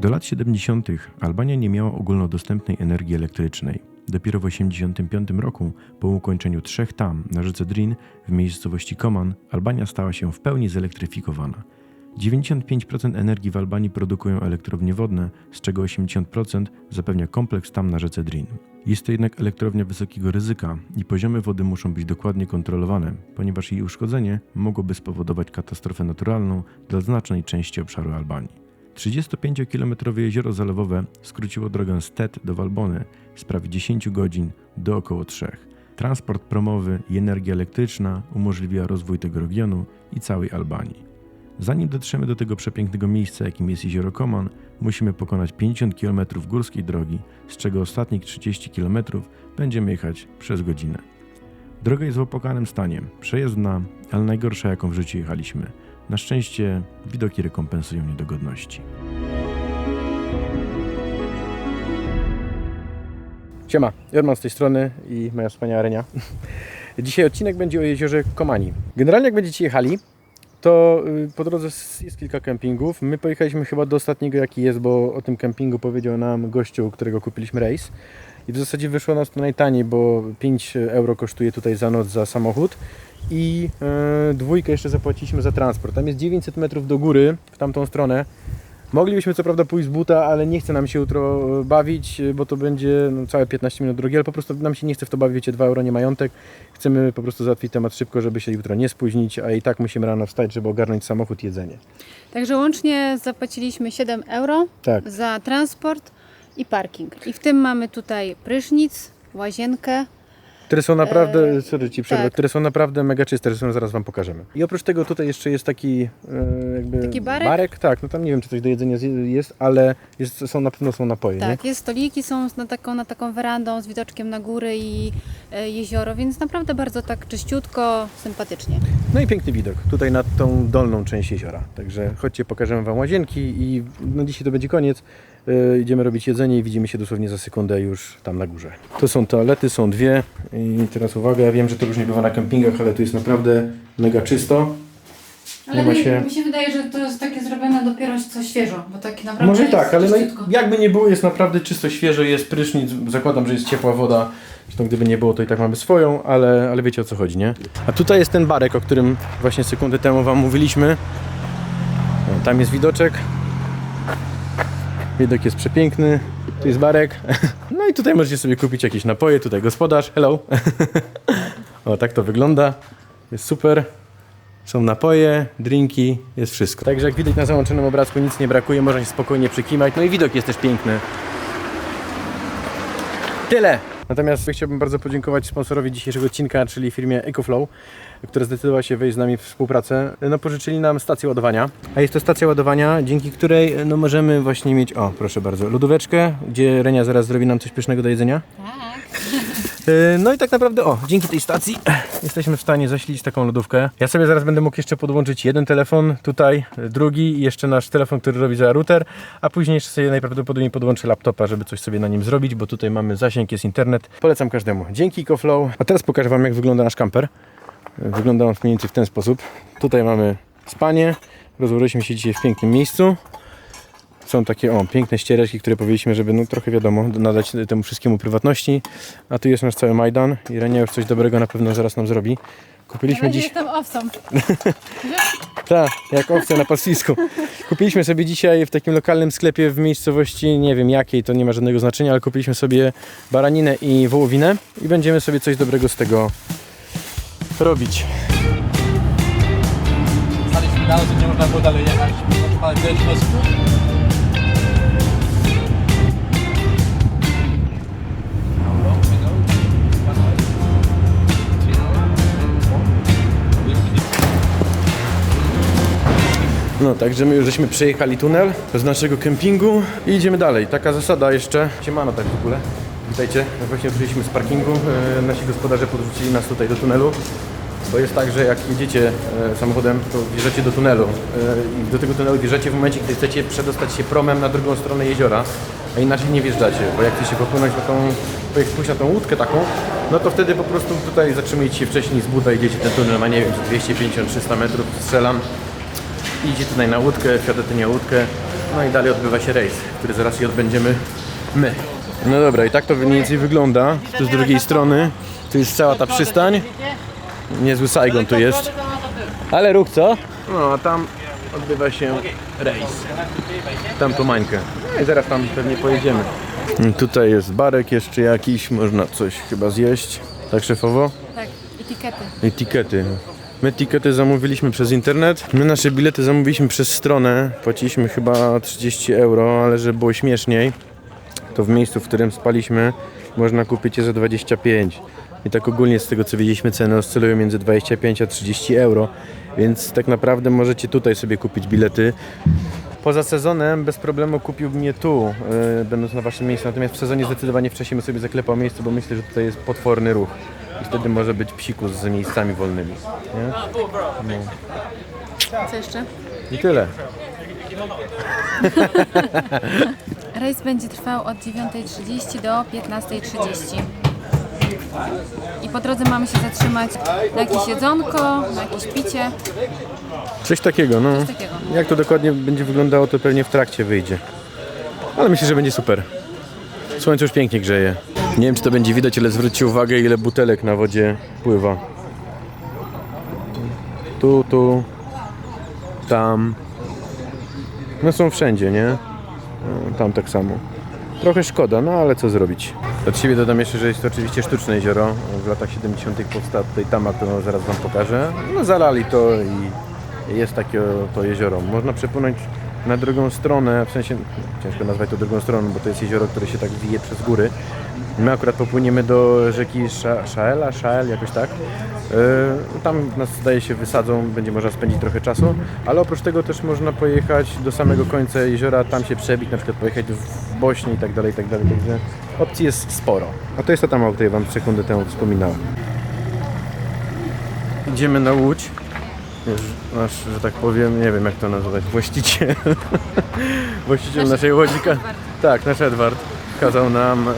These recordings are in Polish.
Do lat 70. Albania nie miała ogólnodostępnej energii elektrycznej. Dopiero w 1985 roku, po ukończeniu trzech tam na rzece Drin w miejscowości Koman, Albania stała się w pełni zelektryfikowana. 95% energii w Albanii produkują elektrownie wodne, z czego 80% zapewnia kompleks tam na rzece Drin. Jest to jednak elektrownia wysokiego ryzyka i poziomy wody muszą być dokładnie kontrolowane, ponieważ jej uszkodzenie mogłoby spowodować katastrofę naturalną dla znacznej części obszaru Albanii. 35-kilometrowe jezioro zalewowe skróciło drogę z Tet do Walbony z prawie 10 godzin do około 3. Transport promowy i energia elektryczna umożliwia rozwój tego regionu i całej Albanii. Zanim dotrzemy do tego przepięknego miejsca, jakim jest jezioro Koman, musimy pokonać 50 km górskiej drogi, z czego ostatnich 30 km będziemy jechać przez godzinę. Droga jest w opłakanym stanie, przejezdna, ale najgorsza jaką w życiu jechaliśmy. Na szczęście widoki rekompensują niedogodności. Siema, Jorman z tej strony i moja wspaniała Renia. Dzisiaj odcinek będzie o jeziorze Komani. Generalnie jak będziecie jechali, to y, po drodze jest kilka kempingów. My pojechaliśmy chyba do ostatniego jaki jest, bo o tym kempingu powiedział nam gościu, którego kupiliśmy rejs. I w zasadzie wyszło nas to najtaniej, bo 5 euro kosztuje tutaj za noc za samochód i e, dwójkę jeszcze zapłaciliśmy za transport. Tam jest 900 metrów do góry, w tamtą stronę. Moglibyśmy co prawda pójść z buta, ale nie chce nam się jutro e, bawić, e, bo to będzie no, całe 15 minut drogi, ale po prostu nam się nie chce w to bawić, wiecie, 2 euro nie majątek. Chcemy po prostu załatwić temat szybko, żeby się jutro nie spóźnić, a i tak musimy rano wstać, żeby ogarnąć samochód, jedzenie. Także łącznie zapłaciliśmy 7 euro Tak. za transport i parking. I w tym mamy tutaj prysznic, łazienkę. Które są naprawdę, sorry Ci przerwę, tak. które są naprawdę mega czyste, zresztą zaraz Wam pokażemy. I oprócz tego tutaj jeszcze jest taki e, jakby Taki barek? tak, no tam nie wiem czy coś do jedzenia jest, ale jest, są na pewno są napoje, nie? Tak, jest stoliki, są na taką, na taką werandą z widoczkiem na góry i e, jezioro, więc naprawdę bardzo tak czyściutko, sympatycznie. No i piękny widok tutaj na tą dolną część jeziora. Także chodźcie, pokażemy Wam łazienki i no dzisiaj to będzie koniec. Yy, idziemy robić jedzenie i widzimy się dosłownie za sekundę już tam na górze. Tu są toalety, są dwie i teraz uwaga, ja wiem, że to różnie bywa na kempingach, ale tu jest naprawdę mega czysto. Ale mi, się- mi się wydaje, że to jest takie zrobione dopiero co świeżo, bo takie naprawdę Może i jest tak, ale no, jakby nie było, jest naprawdę czysto, świeżo, jest prysznic, zakładam, że jest ciepła woda. Zresztą gdyby nie było, to i tak mamy swoją, ale, ale wiecie o co chodzi, nie? A tutaj jest ten barek, o którym właśnie sekundę temu Wam mówiliśmy. No, tam jest widoczek. Widok jest przepiękny. Tu jest barek. No i tutaj możecie sobie kupić jakieś napoje. Tutaj gospodarz. Hello. O, tak to wygląda. Jest super. Są napoje, drinki, jest wszystko. Także jak widać na załączonym obrazku nic nie brakuje, można się spokojnie przykimać. No i widok jest też piękny. Tyle! Natomiast chciałbym bardzo podziękować sponsorowi dzisiejszego odcinka, czyli firmie EcoFlow, która zdecydowała się wejść z nami w współpracę. No pożyczyli nam stację ładowania. A jest to stacja ładowania, dzięki której no, możemy właśnie mieć, o proszę bardzo, lodóweczkę, gdzie Renia zaraz zrobi nam coś pysznego do jedzenia. Tak. Yy, No i tak naprawdę, o, dzięki tej stacji jesteśmy w stanie zasilić taką lodówkę. Ja sobie zaraz będę mógł jeszcze podłączyć jeden telefon tutaj, drugi i jeszcze nasz telefon, który robi za router, a później jeszcze sobie najprawdopodobniej podłączę laptopa, żeby coś sobie na nim zrobić, bo tutaj mamy zasięg, jest internet. Polecam każdemu. Dzięki EcoFlow. A teraz pokażę Wam, jak wygląda nasz kamper. Wygląda on mniej więcej w ten sposób. Tutaj mamy spanie. Rozłożyliśmy się dzisiaj w pięknym miejscu. Są takie o, piękne ściereczki, które powiedzieliśmy, żeby no trochę wiadomo, nadać temu wszystkiemu prywatności. A tu jest nasz cały Majdan i Renia już coś dobrego na pewno zaraz nam zrobi. Kupiliśmy dziś. jestem owcą. Tak, jak owce na pastwisku. Kupiliśmy sobie dzisiaj w takim lokalnym sklepie w miejscowości, nie wiem jakiej, to nie ma żadnego znaczenia, ale kupiliśmy sobie baraninę i wołowinę i będziemy sobie coś dobrego z tego robić. Staliśmy na że nie można było dalej jechać. No, także my już żeśmy przejechali tunel z naszego kempingu i idziemy dalej. Taka zasada jeszcze. Siemano tak w ogóle. Witajcie. Właśnie wyszliśmy z parkingu. E, nasi gospodarze podrzucili nas tutaj do tunelu. Bo jest tak, że jak jedziecie e, samochodem, to wjeżdżacie do tunelu. E, I do tego tunelu wjeżdżacie w momencie, gdy chcecie przedostać się promem na drugą stronę jeziora, a inaczej nie wjeżdżacie. Bo jak chcecie popłynąć na tą, pójść na tą łódkę taką, no to wtedy po prostu tutaj zatrzymujecie się wcześniej z buta, idziecie ten tunel ma nie wiem, 250-300 metrów, strzelam. Idzie tutaj na łódkę, wsiadacie na łódkę No i dalej odbywa się rejs, który zaraz i odbędziemy my. No dobra, i tak to mniej więcej wygląda. Tu z drugiej strony, tu jest cała ta przystań. Niezły Saigon tu jest. Ale ruch co? No, a tam odbywa się rejs. Tam tu mańkę. No i zaraz tam pewnie pojedziemy. Tutaj jest barek jeszcze jakiś, można coś chyba zjeść. Tak szefowo? Tak, etykiety. Etykiety. My etykiety zamówiliśmy przez internet. My nasze bilety zamówiliśmy przez stronę. Płaciliśmy chyba 30 euro, ale żeby było śmieszniej, to w miejscu, w którym spaliśmy, można kupić je za 25. I tak ogólnie z tego co widzieliśmy ceny oscylują między 25 a 30 euro, więc tak naprawdę możecie tutaj sobie kupić bilety. Poza sezonem bez problemu kupiłbym je tu, yy, będąc na waszym miejscu. Natomiast w sezonie zdecydowanie wcześniej bym sobie zaklepał miejsce, bo myślę, że tutaj jest potworny ruch. I wtedy może być psikus z miejscami wolnymi. Nie? Co jeszcze? I tyle. Rejs będzie trwał od 9.30 do 15.30. I po drodze mamy się zatrzymać na jakieś jedzonko, na jakieś picie. Coś takiego, no. Coś takiego. Jak to dokładnie będzie wyglądało, to pewnie w trakcie wyjdzie. Ale myślę, że będzie super. Słońce już pięknie grzeje. Nie wiem, czy to będzie widać, ale zwróćcie uwagę, ile butelek na wodzie pływa. Tu, tu, tam. No są wszędzie, nie? No, Tam tak samo. Trochę szkoda, no ale co zrobić. Od siebie dodam jeszcze, że jest to oczywiście sztuczne jezioro. W latach 70. powstała tutaj tama, którą zaraz Wam pokażę. No zalali to i jest takie to jezioro. Można przepłynąć na drugą stronę, w sensie ciężko nazwać to drugą stroną, bo to jest jezioro, które się tak wije przez góry. My akurat popłyniemy do rzeki Sza- Szaela, Szael, jakoś tak. Yy, Tam nas zdaje się wysadzą, będzie można spędzić trochę czasu, ale oprócz tego też można pojechać do samego końca jeziora, tam się przebić, na przykład pojechać w Bośni i tak dalej, i tak dalej. Także opcji jest sporo. A to jest ta tama, o której Wam sekundę temu wspominałem. Idziemy na Łódź. Nasz, że tak powiem, nie wiem jak to nazwać, właściciel. właściciel naszej łodzi. Tak, nasz Edward kazał nam, e,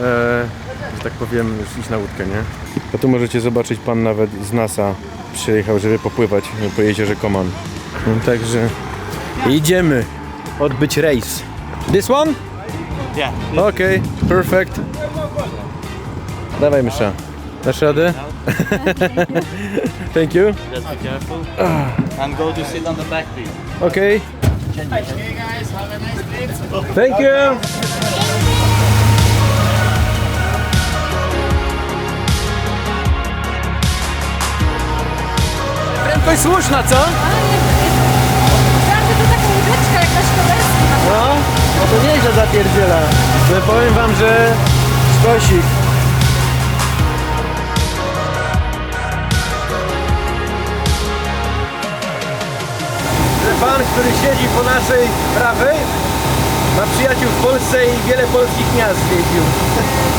tak powiem, już iść na łódkę, nie? A tu możecie zobaczyć, pan nawet z NASA przyjechał, żeby popływać po jeziorze Koman. No, także idziemy odbyć rejs. This one? Yeah. Okej, perfect. Dawaj mysza. Dasz radę? Thank you. Just be careful. And go to sit on the back seat. Okay. Thank you. Prędkość słuszna, co? Prawda, to taka łódeczka jak na szkolerskim. No, no to nieźle zapierdziela. Ale powiem wam, że sztosik. Pan, który siedzi po naszej prawej, ma przyjaciół w Polsce i wiele polskich miast zwiedził. Kraków, Wrocław.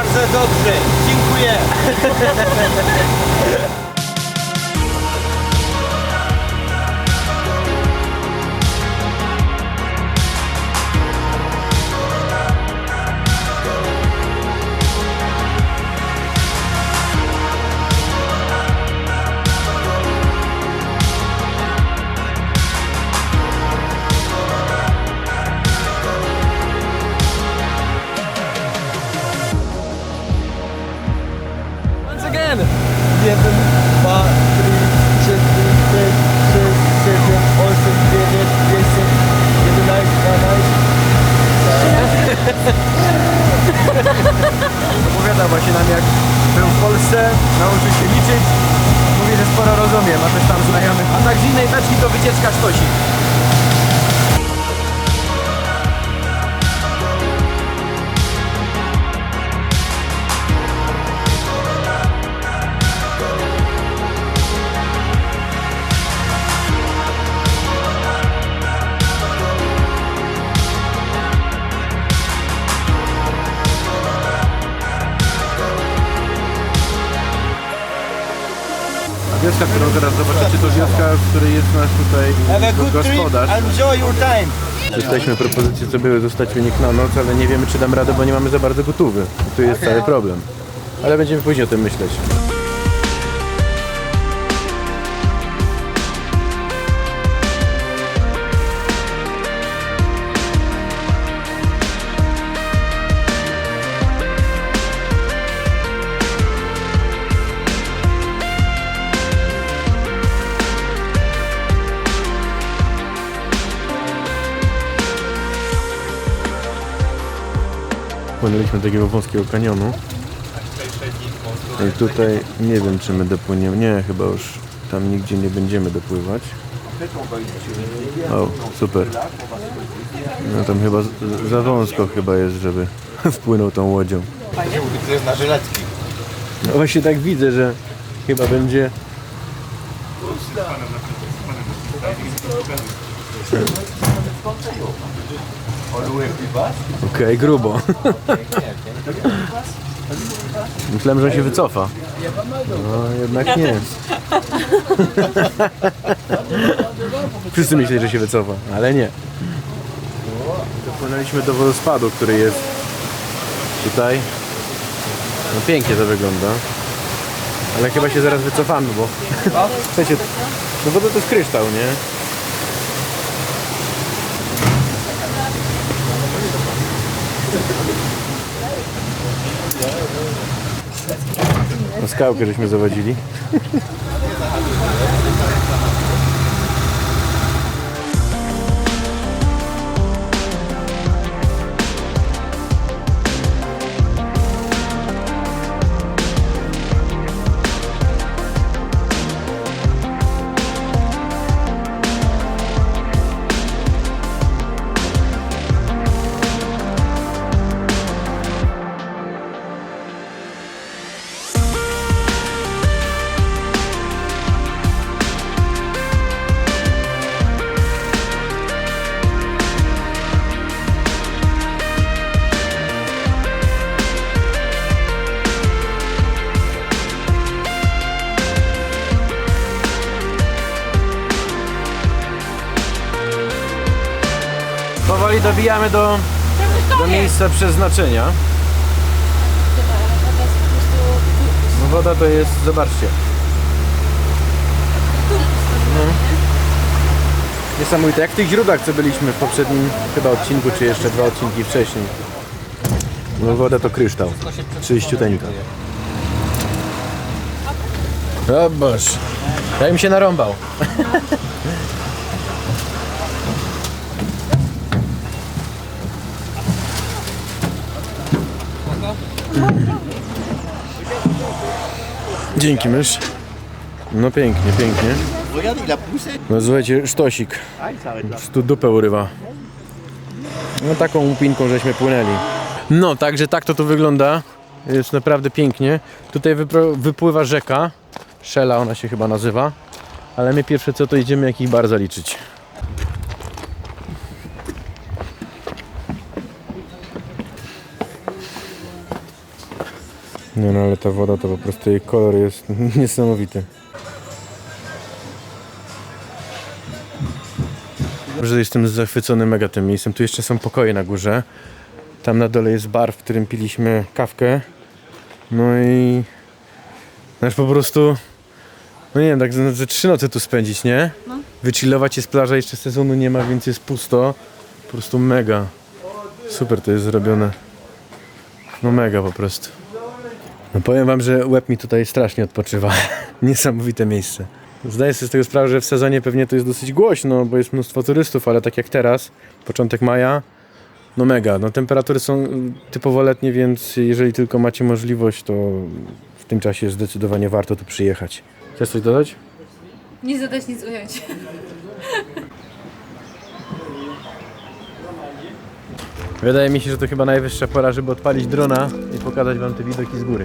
Bardzo dobrze. Dziękuję. jeden, dwa, trzy, cztery, pięć, sześć, siedem, osiem, dziewięć, dziesięć, jedenaście, dwanaście. Opowiada właśnie nam jak był w Polsce, nauczył się liczyć. Mówi, że sporo rozumie, ma też tam znajomych. A tak z innej beczki to wycieczka sztosi. Wioska, którą teraz zobaczycie, to wioska, w której jest nasz tutaj gospodarz. enjoy your time. Dostaliśmy propozycję, co były zostać u nich na noc, ale nie wiemy, czy dam radę, bo nie mamy za bardzo gotówy. I tu jest cały problem. Ale będziemy później o tym myśleć. Wpłynęliśmy do takiego wąskiego kanionu. I tutaj nie wiem, czy my dopłyniemy. Nie, chyba już tam nigdzie nie będziemy dopływać. O, super. No tam chyba za wąsko chyba jest, żeby wpłynął tą łodzią. Jest na. No właśnie tak widzę, że chyba będzie... Okej, grubo. Myślałem, że on się wycofa. No jednak nie. Wszyscy myśleli, że się wycofa, ale nie. Dopłynęliśmy do wodospadu, który jest tutaj. No pięknie to wygląda. Ale chyba się zaraz wycofamy, bo... Sensie, no woda to jest kryształ, nie? No skałkę żeśmy zawadzili. Powoli dobijamy do, do miejsca przeznaczenia. No woda to jest, zobaczcie. No. Niesamowite, jak w tych źródłach, co byliśmy w poprzednim chyba odcinku, czy jeszcze dwa odcinki wcześniej. No woda to kryształ, czyściuteńka. O Boż, ja mi się narąbał. Dzięki mysz. No pięknie, pięknie. No słuchajcie, sztosik. Tu dupę urywa. No taką łupinką żeśmy płynęli. No, także tak to tu wygląda. Jest naprawdę pięknie. Tutaj wypływa rzeka. Szela ona się chyba nazywa. Ale my pierwsze co to idziemy jakich bar zaliczyć. Nie no, ale ta woda to po prostu jej kolor jest niesamowity. że jestem zachwycony mega tym miejscem. Tu jeszcze są pokoje na górze. Tam na dole jest bar, w którym piliśmy kawkę. No i... Znaczy po prostu... No nie wiem, tak ze, ze trzy noce tu spędzić, nie? No. Wychillować jest plaża, jeszcze sezonu nie ma, więc jest pusto. Po prostu mega. Super to jest zrobione. No mega po prostu. No powiem wam, że łeb mi tutaj strasznie odpoczywa. Niesamowite miejsce. Zdaję sobie z tego sprawę, że w sezonie pewnie to jest dosyć głośno, bo jest mnóstwo turystów, ale tak jak teraz, początek maja, no mega. No temperatury są typowo letnie, więc jeżeli tylko macie możliwość, to w tym czasie zdecydowanie warto tu przyjechać. Chcesz coś dodać? Nie zadać nic ująć. Wydaje mi się, że to chyba najwyższa pora, żeby odpalić drona i pokazać wam te widoki z góry.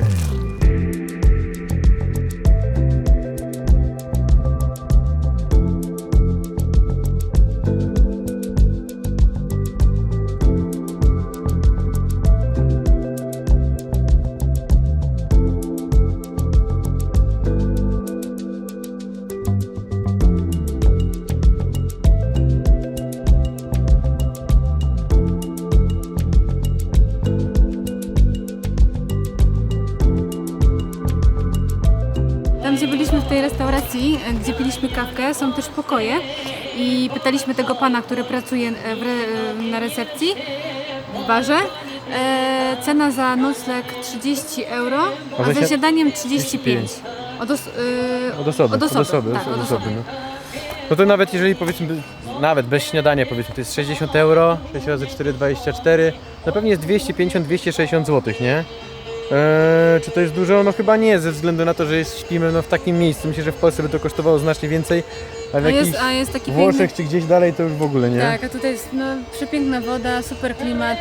Byliśmy w tej restauracji, e, gdzie piliśmy kawkę, są też pokoje i pytaliśmy tego pana, który pracuje e, e, na recepcji w barze. E, cena za nocleg 30 euro, A a śniadaniem 35. 35. Od, os, e, Od osoby. Od osoby, Od osoby, tak, od osoby, osoby. no. No to nawet jeżeli powiedzmy, nawet bez śniadania powiedzmy, to jest 60 euro, 6 razy 4, 24, no pewnie jest 250-260 zł, nie? Eee, czy to jest dużo? No chyba nie, ze względu na to, że jest, śpimy no, w takim miejscu. Myślę, że w Polsce by to kosztowało znacznie więcej, a w A jakichś jest, a jest taki piękny... Włoszech czy gdzieś dalej to już w ogóle nie. Tak, a tutaj jest no, przepiękna woda, super klimat.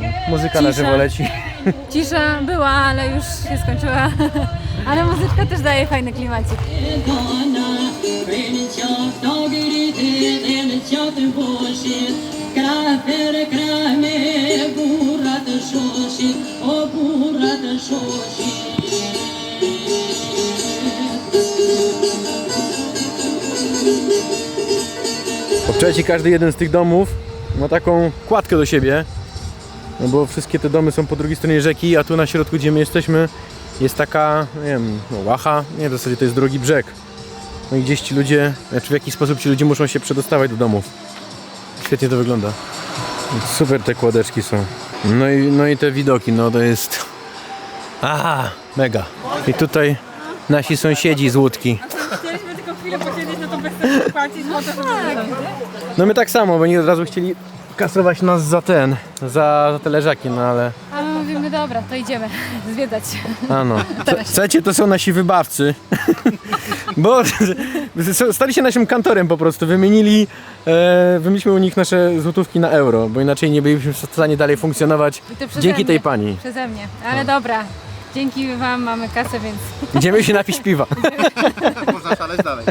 Yy, Muzyka na Cisza. żywo leci. cisza była, ale już się skończyła. ale muzyczka też daje fajny klimacik. Obczajcie, każdy jeden z tych domów ma taką kładkę do siebie. No bo wszystkie te domy są po drugiej stronie rzeki, a tu na środku, gdzie my jesteśmy, jest taka, nie wiem, no, łacha. Nie, w zasadzie to jest drogi brzeg. No i gdzieś ci ludzie, znaczy w jakiś sposób ci ludzie muszą się przedostawać do domów. Świetnie to wygląda. Super te kładeczki są. No i, no i te widoki, no to jest... Aha, mega. I tutaj nasi sąsiedzi z łódki. Chcieliśmy tylko chwilę posiedzieć, no to bez sensu płacić, bo to żeby No my tak samo, bo oni od razu chcieli kasować nas za ten, za, za te leżaki, no ale... A my mówimy, dobra, to idziemy zwiedzać. A no. Słuchajcie, to są nasi wybawcy. Bo stali się naszym kantorem po prostu. Wymienili, e, wymieniliśmy u nich nasze złotówki na euro, bo inaczej nie byliśmy w stanie dalej funkcjonować dzięki mnie. tej pani. Przeze mnie, ale dobra. Dzięki Wam mamy kasę, więc Idziemy się napić piwa. Można szaleć dalej.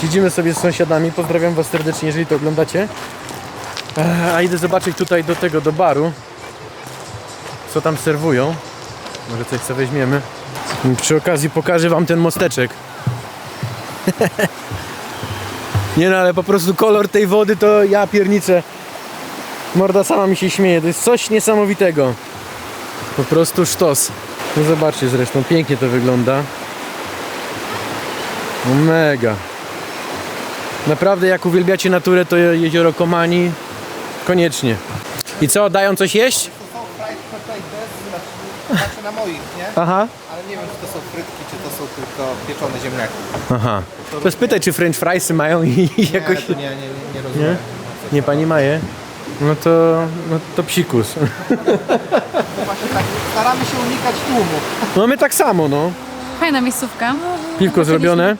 Siedzimy sobie z sąsiadami, pozdrawiam was serdecznie, jeżeli to oglądacie. E, A idę zobaczyć tutaj do tego, do baru, co tam serwują. Może coś sobie weźmiemy. I Przy okazji pokażę wam ten mosteczek. Nie no, ale po prostu kolor tej wody to ja pierniczę. Morda sama mi się śmieje, to jest coś niesamowitego. Po prostu sztos. No zobaczcie zresztą, pięknie to wygląda. No mega. Naprawdę jak uwielbiacie naturę, to je- jezioro Komani koniecznie. I co, dają coś jeść? Znaczy na moich, nie? Aha. Ale nie wiem, czy to są frytki, czy to są tylko pieczone ziemniaki. Aha. To spytaj, czy french friesy mają i jakoś... to nie, nie, nie, nie rozumiem. Nie? Nie, pani Maje? No to, no to psikus. No właśnie tak, staramy się unikać tłumu. No my tak samo, no. fajna miejscówka. Piwko zrobione.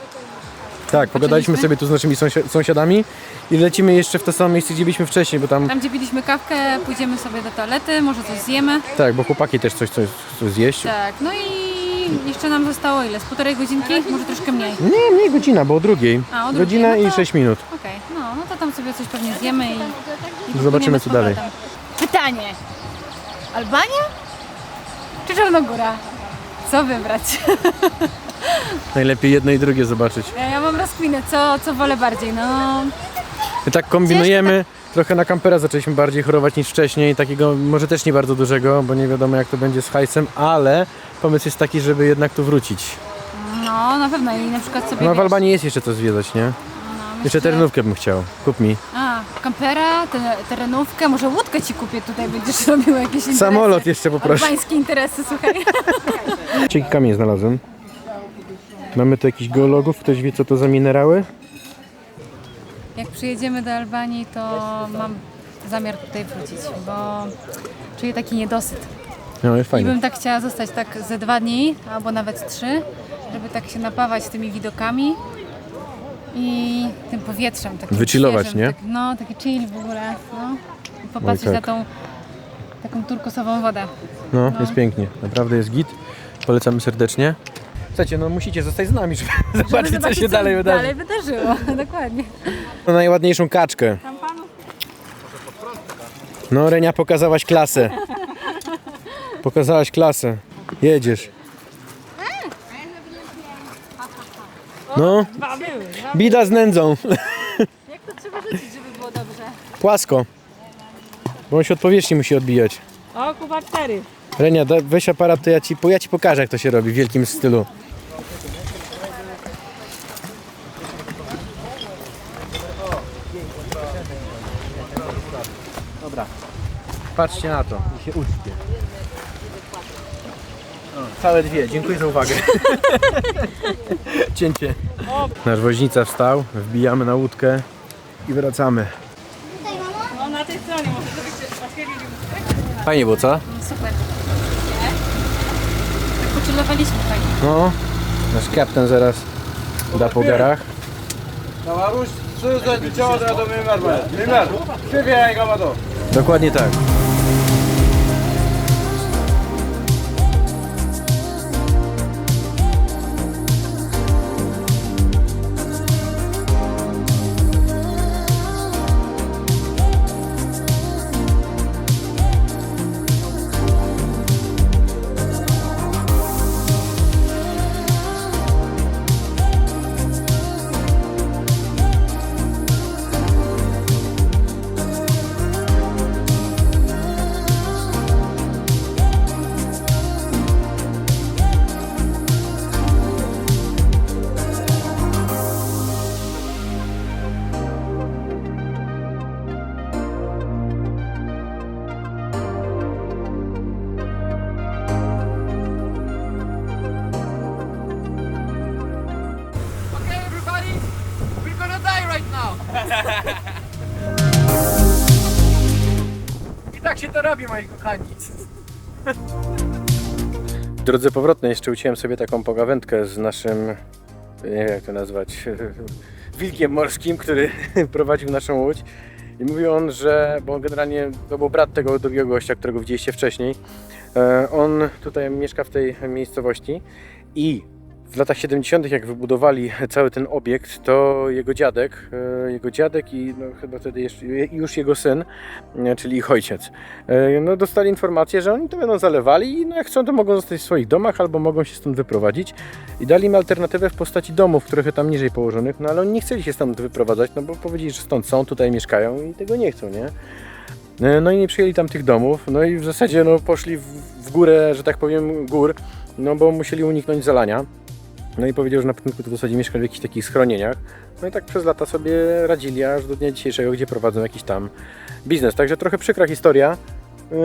Tak, pogadaliśmy sobie tu z naszymi sąsi- sąsiadami i lecimy jeszcze w to samo miejsce, gdzie byliśmy wcześniej, bo tam, Tam, gdzie piliśmy kawkę, pójdziemy sobie do toalety, może coś zjemy. tak, bo chłopaki też coś chcą chcą zjeść. Tak, no i jeszcze nam zostało ile? Z półtorej godzinki? Może troszkę mniej. Nie, mniej godzina, bo o drugiej. A, o drugiej, Godzina no i to- 6 minut. Okej, no, no to tam sobie coś pewnie zjemy i, i Zobaczymy, popłyniemy z co dalej. powrotem. Pytanie. Albania? Czy Czarnogóra? Co wybrać? Najlepiej jedno i drugie zobaczyć. Ja, ja mam rozkminę, co, co wolę bardziej, no... My tak kombinujemy. Trochę na kampera zaczęliśmy bardziej chorować niż wcześniej. Takiego może też nie bardzo dużego, bo nie wiadomo jak to będzie z hajsem, ale pomysł jest taki, żeby jednak tu wrócić. No, na pewno i na przykład sobie... No w wiesz, Albanii jest jeszcze co zwiedzać, nie? no, Jeszcze myślę- terenówkę bym chciał. Kup mi. A, kampera, te, terenówkę, może łódkę ci kupię, tutaj będziesz robił jakieś interesy. Samolot jeszcze poproszę. Albańskie interesy, słuchaj. Cieki kamień znalazłem. Mamy tu jakichś geologów, ktoś wie co to za minerały? Jak przyjedziemy do Albanii, to mam zamiar tutaj wrócić, bo czuję taki niedosyt. No jest I fajnie. bym tak chciała zostać tak ze dwa dni, albo nawet trzy, żeby tak się napawać tymi widokami i tym powietrzem. Takim Wychillować, świeżym, nie? Tak, no, taki chill w ogóle. No. I popatrzeć tak. na tą taką turkosową wodę. No, jest pięknie. Naprawdę jest git. Polecamy serdecznie. Słuchajcie, no musicie zostać z nami, żeby zobaczyć, Żeby co się dalej wydarzy. dalej wydarzyło. Dokładnie. No, najładniejszą kaczkę. No, Renia, pokazałaś klasę. Pokazałaś klasę. Jedziesz. No, bida z nędzą. Jak to trzeba rzucić, żeby było dobrze? Płasko. Bo on się od powierzchni musi odbijać. O, Kuba 4. Renia, da- weź aparat, to ja ci, ja ci pokażę, jak to się robi w wielkim stylu. Dobra. Patrzcie na to i się uczcie. Całe dwie. Dziękuję za uwagę. Cięcie. Nasz woźnica wstał, wbijamy na łódkę i wracamy. No na tej stronie może żebyście. Fajnie było, co? Tak fajnie. No, nasz kapitan zaraz da po garach. Tavarush, sözle bir çağda da Mimar. Mimar, şuraya kapatalım. Dokładnie tak. Now. I tak się to robi, moi kochani. W drodze powrotnej jeszcze uciąłem sobie taką pogawędkę z naszym, nie wiem jak to nazwać, wilkiem morskim, który prowadził naszą łódź. I mówił on, że, bo generalnie to był brat tego drugiego gościa, którego widzieliście wcześniej. E, On tutaj mieszka w tej miejscowości i w latach 70., jak wybudowali cały ten obiekt, to jego dziadek, e, jego dziadek i no, chyba wtedy jeszcze, już jego syn, e, czyli ich ojciec, e, no, dostali informację, że oni to będą zalewali i no, jak chcą, to mogą zostać w swoich domach albo mogą się stąd wyprowadzić. I dali im alternatywę w postaci domów, trochę tam niżej położonych, no ale oni nie chcieli się stąd wyprowadzać, no bo powiedzieli, że stąd są, tutaj mieszkają i tego nie chcą, nie? No i nie przyjęli tam tych domów, no i w zasadzie no, poszli w, w górę, że tak powiem, gór, no bo musieli uniknąć zalania. No i powiedział, że na początku to w zasadzie mieszkali w jakichś takich schronieniach. No i tak przez lata sobie radzili, aż do dnia dzisiejszego, gdzie prowadzą jakiś tam biznes. Także trochę przykra historia. Yy,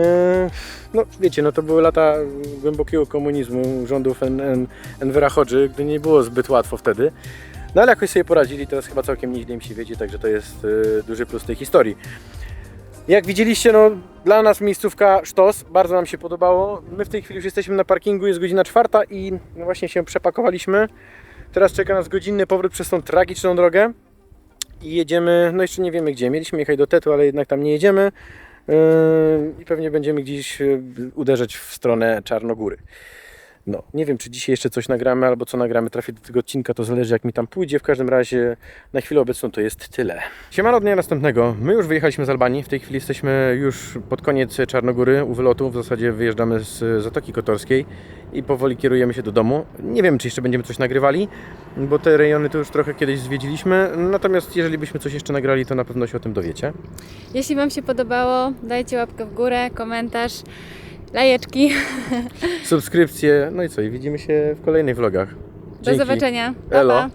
No wiecie, no to były lata głębokiego komunizmu, rządów En- En- Envera Hodży, gdy nie było zbyt łatwo wtedy. No ale jakoś sobie poradzili, teraz chyba całkiem nieźle im się wiedzie, także to jest yy, duży plus tej historii. Jak widzieliście, no dla nas miejscówka sztos, bardzo nam się podobało. My w tej chwili już jesteśmy na parkingu, jest godzina czwarta i no właśnie się przepakowaliśmy. Teraz czeka nas godzinny powrót przez tą tragiczną drogę i jedziemy, no jeszcze nie wiemy gdzie. Mieliśmy jechać do Tetu, ale jednak tam nie jedziemy yy, i pewnie będziemy gdzieś yy, uderzać w stronę Czarnogóry. No, nie wiem, czy dzisiaj jeszcze coś nagramy, albo co nagramy trafi do tego odcinka, to zależy jak mi tam pójdzie. W każdym razie na chwilę obecną to jest tyle. Siemano dnia następnego. My już wyjechaliśmy z Albanii. W tej chwili jesteśmy już pod koniec Czarnogóry u wylotu. W zasadzie wyjeżdżamy z Zatoki Kotorskiej i powoli kierujemy się do domu. Nie wiem, czy jeszcze będziemy coś nagrywali, bo te rejony to już trochę kiedyś zwiedziliśmy. Natomiast jeżeli byśmy coś jeszcze nagrali, to na pewno się o tym dowiecie. Jeśli Wam się podobało, dajcie łapkę w górę, komentarz, lajeczki. Subskrypcje. No i co? I widzimy się w kolejnych vlogach. Do Dzięki. zobaczenia. Pa, Elo. pa.